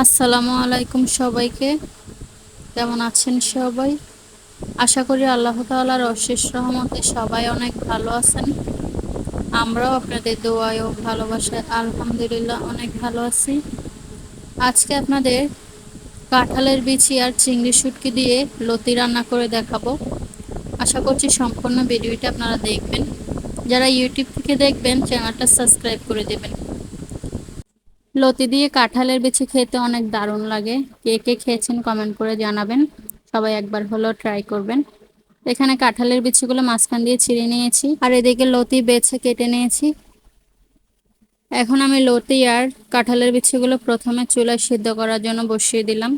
আসসালামু আলাইকুম সবাইকে। কেমন আছেন সবাই? আশা করি আল্লাহ তাআলার অশেষ রহমতে সবাই অনেক ভালো আছেন। আমরাও আপনাদের দোয়ায় ও ভালোবাসায় আলহামদুলিল্লাহ অনেক ভালো আছি। আজকে আপনাদের কাঁঠালের বিচি আর চিংড়ি শুটকি দিয়ে লতি রান্না করে দেখাবো। আশা করছি সম্পূর্ণ ভিডিওটা আপনারা দেখবেন। যারা ইউটিউব থেকে দেখবেন, চ্যানেলটা সাবস্ক্রাইব করে দেবেন। লতি দিয়ে কাঁঠালের বিচি খেতে অনেক দারুণ লাগে। কে কে খেয়েছেন কমেন্ট করে জানাবেন। সবাই একবার হলেও ট্রাই করবেন। এখানে কাঁঠালের বিচিগুলো মাঝখান দিয়ে ছিঁড়ে নিয়েছি। আর এদিকে লতি বেছে কেটে নিয়েছি। এখন আমি লতি আর কাঁঠালের বিচিগুলো প্রথমে চুলায় সিদ্ধ করার জন্য বসিয়ে দিলাম।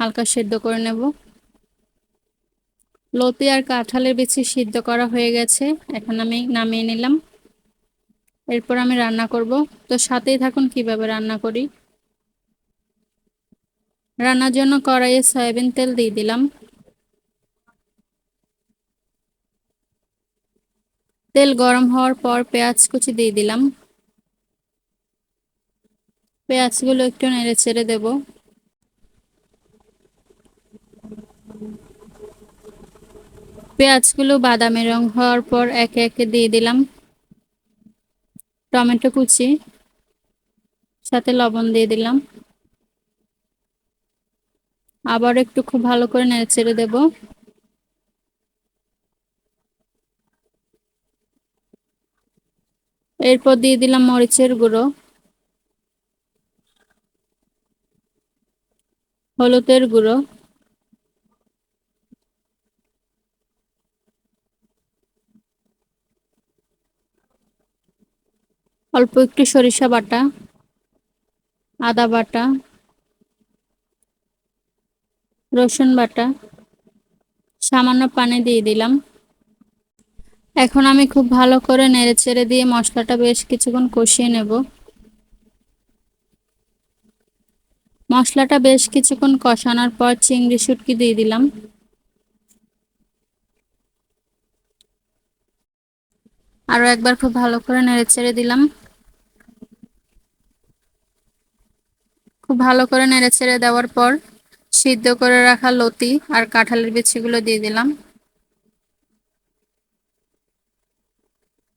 হালকা সিদ্ধ করে নেব। লতি আর কাঁঠালের বিচি সিদ্ধ করা হয়ে গেছে। এখন আমি নামিয়ে নিলাম। এরপর আমি রান্না করব। তো সাথেই থাকুন কীভাবে রান্না করি। রান্নার জন্য কড়াইয়ে সয়াবিন তেল দিয়ে দিলাম। তেল গরম হওয়ার পর পেঁয়াজ কুচি দিয়ে দিলাম। পেঁয়াজগুলো একটু নেড়ে চেড়ে দেব। পেঁয়াজগুলো বাদামি রং হওয়ার পর একে একে দিয়ে দিলাম। টমেটো কুচি, সাথে লবণ দিয়ে দিলাম। আবার একটু খুব ভালো করে নেড়ে চেড়ে দেব। এরপর দিয়ে দিলাম মরিচের গুঁড়ো। হলুদের গুঁড়ো। অল্প একটু সরিষা বাটা, আদা বাটা, রসুন বাটা, সামান্য পানি দিয়ে দিলাম। এখন আমি খুব ভালো করে নেড়ে চেড়ে দিয়ে মশলাটা বেশ কিছুক্ষণ কষিয়ে নেব। মশলাটা বেশ কিছুক্ষণ কষানোর পর চিংড়ি শুটকি দিয়ে দিলাম। আরও একবার খুব ভালো করে নেড়ে চেড়ে দিলাম। খুব ভালো করে নেড়ে ছেড়ে দেওয়ার পর সিদ্ধ করে রাখা লতি আর কাঁঠালের বিচিগুলো দিয়ে দিলাম।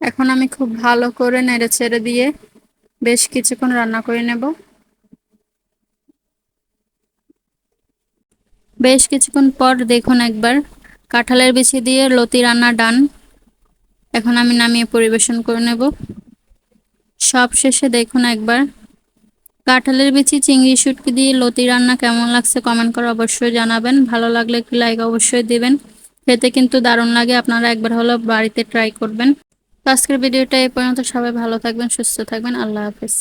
এখন আমি খুব ভালো করে নেড়ে ছেড়ে দিয়ে বেশ কিছুক্ষণ রান্না করে নেব। বেশ কিছুক্ষণ পর দেখুন একবার কাঁঠালের বিচি দিয়ে লতি রান্না ডান। এখন আমি নামিয়ে পরিবেশন করে নেব। সব শেষে দেখুন একবার কাঁঠালের বিচি, চিংড়ি শুটকি দিয়ে লতি রান্না কেমন লাগছে কমেন্ট করে অবশ্যই জানাবেন। ভালো লাগলে একটি লাইক অবশ্যই দেবেন। খেতে কিন্তু দারুণ লাগে, আপনারা একবার হলো বাড়িতে ট্রাই করবেন। আজকের ভিডিওটা এ পর্যন্ত। সবাই ভালো থাকবেন, সুস্থ থাকবেন। আল্লাহ হাফেজ।